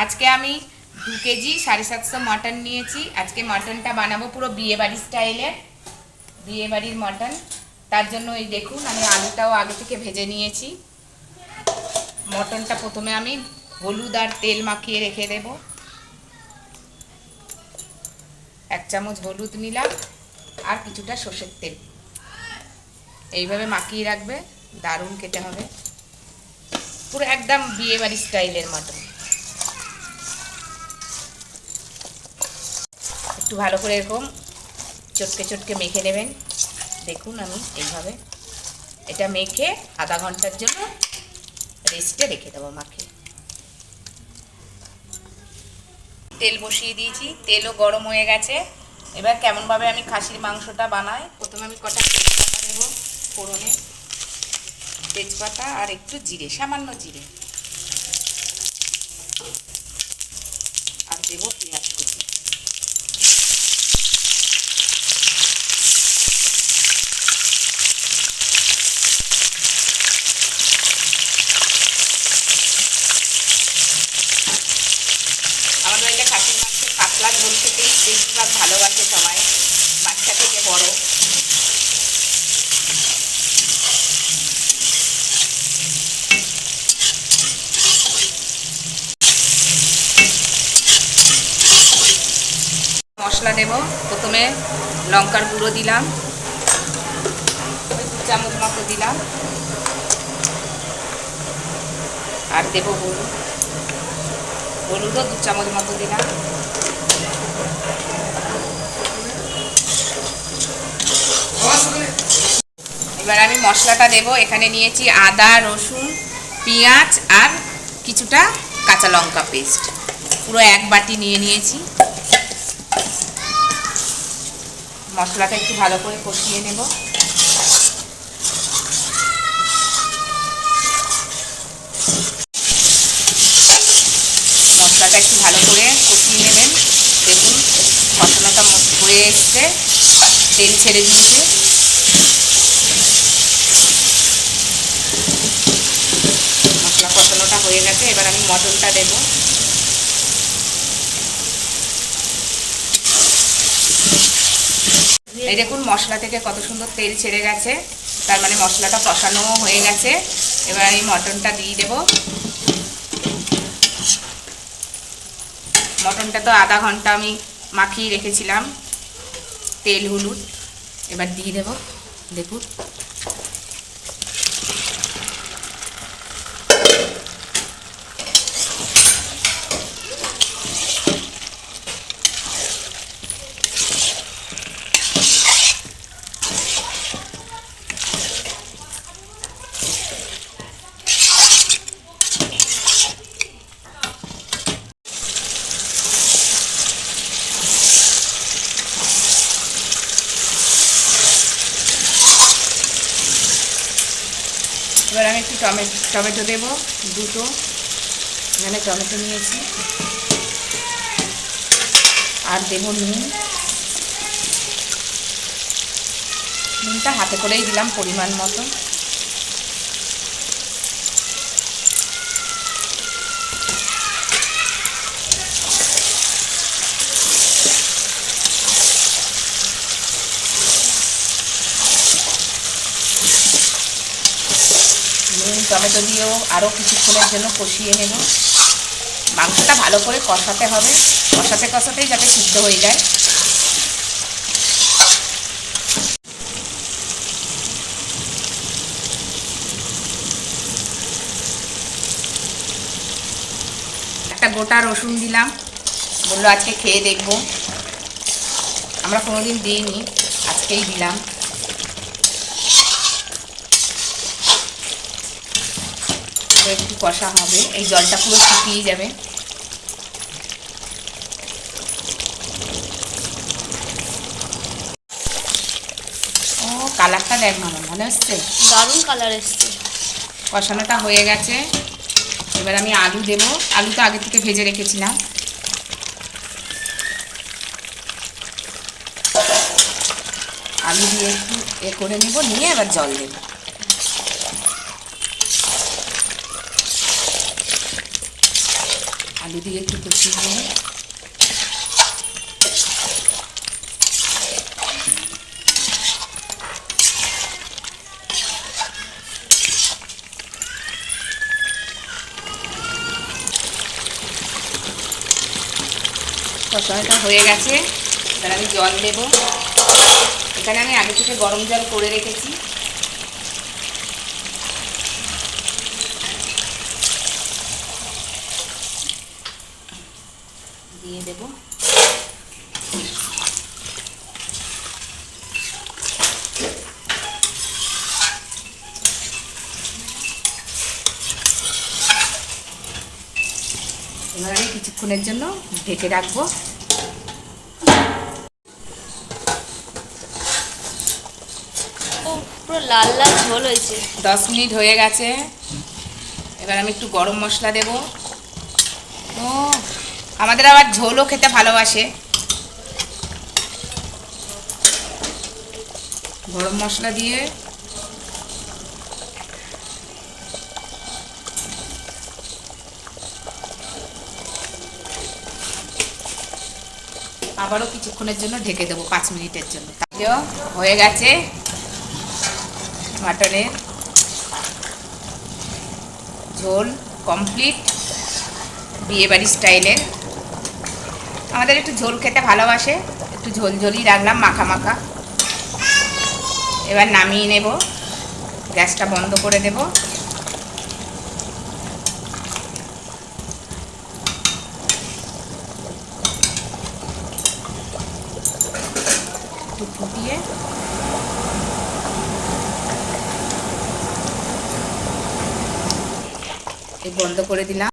আজকে আমি দু কেজি সাড়ে সাতশো মটন নিয়েছি। আজকে মটনটা বানাবো পুরো বিয়ে বাড়ির স্টাইলের বিয়ে বাড়ির মটন। তার জন্য এই দেখুন, আমি আলুটাও আগে থেকে ভেজে নিয়েছি। মটনটা প্রথমে আমি হলুদ আর তেল মাখিয়ে রেখে দেব। এক চামচ হলুদ নিলাম আর কিছুটা সর্ষের তেল। এইভাবে মাখিয়ে রাখবে, দারুণ খেতে হবে। পুরো একদম বিয়ে বাড়ি স্টাইলের মটন। একটু ভালো করে এরকম চটকে চটকে মেখে নেবেন। দেখুন আমি এইভাবে। এটা মেখে আধা ঘণ্টার জন্য রেস্টে রেখে দেবো মাখে। তেল বসিয়ে দিয়েছি, তেলও গরম হয়ে গেছে। এবার কেমনভাবে আমি খাসির মাংসটা বানাই, প্রথমে আমি কটা তেজপাতা দেবো ফোড়নে। তেজপাতা আর একটু জিরে, সামান্য জিরে। আর দেবো পেঁয়াজ কুচি আমাদের এটা খাসির ঝোল খেতেই বেশিরভাগ ভালোবাসে সবাই। বাচ্চা থেকে বড়। মশলা দেব প্রথমে লঙ্কার গুঁড়ো দিলাম। চামচ মতো দিলাম। আর দেব হলুদ। হলুদও দু চামচ মতো দিলাম। এবার আমি মশলাটা দেব। এখানে নিয়েছি আদা, রসুন, পেঁয়াজ আর কিছুটা কাঁচা লঙ্কা পেস্ট। পুরো এক বাটি নিয়ে নিয়েছি। মশলাটা একটু ভালো করে কষিয়ে নেব মশলাটা একটু ভালো করে কষিয়ে নেবেন দেখুন মশলাটা হয়ে এসছে। তেল ছেড়ে দিয়েছে। মশলা কষানোটা হয়ে গেছে। এবার আমি মটনটা দেবো। এই দেখুন, মশলা থেকে কত সুন্দর তেল ছেড়ে গেছে। তার মানে মশলাটা কষানো হয়ে গেছে। এবার আমি মটনটা দিয়ে দেব। মটনটা তো আধা ঘণ্টা আমি মাখিয়ে রেখেছিলাম। তেল হলুদ এবার দিয়ে দেব। দেখুন। এবার আমি একটু টমেটো টমেটো দেবো, দুটো। এখানে টমেটো নিয়েছি। আর দেবো নুন। নুনটা হাতে করেই দিলাম পরিমাণ মতো। নুন, টমেটো দিয়েও আরও কিছুক্ষণের জন্য কষিয়ে নেব। মাংসটা ভালো করে কষাতে হবে। কষাতে কষাতেই যাতে সিদ্ধ হয়ে যায়। একটা গোটা রসুন দিলাম। বলল আজকে খেয়ে দেখব। আমরা কোনোদিন দিইনি, আজকেই দিলাম। এবার একটু কষা হবে। এই জলটা পুরো শুকিয়ে যাবে। ও কালারটা দেখ মামা মনে হচ্ছে? দারুণ কালার এসছে। কষানোটা হয়ে গেছে। এবার আমি আলু দেবো। আলু তো আগে থেকে ভেজে রেখেছিলাম। আলু দিয়ে একটু এ করে নেব নিয়ে এবার জল দেবো। আলু দিয়ে একটু কষিয়ে নেব। কষাটা হয়ে গেছে। এবার আমি জল দেব। এখানে আমি আগে থেকে গরম জল করে রেখেছি দিয়ে দেব। এবার কিছুক্ষণের জন্য ঢেকে রাখব। ও পুরো লাল লাল ঝোল হয়েছে। দশ মিনিট হয়ে গেছে। এবার আমি একটু গরম মশলা দেব। ও আমাদের আবার ঝোলও খেতে ভালোবাসে। গরম মশলা দিয়ে আবারও কিছুক্ষণের জন্য ঢেকে দেবো পাঁচ মিনিটের জন্য। তাতেও হয়ে গেছে মাটনের ঝোল কমপ্লিট বিয়েবাড়ি স্টাইলের আমাদের একটু ঝোল খেতে ভালোবাসে। একটু ঝোল ঝোলই রাখলাম মাখা মাখা। এবার নামিয়ে নেব। গ্যাসটা বন্ধ করে দেব। ফুটিয়ে। বন্ধ করে দিলাম।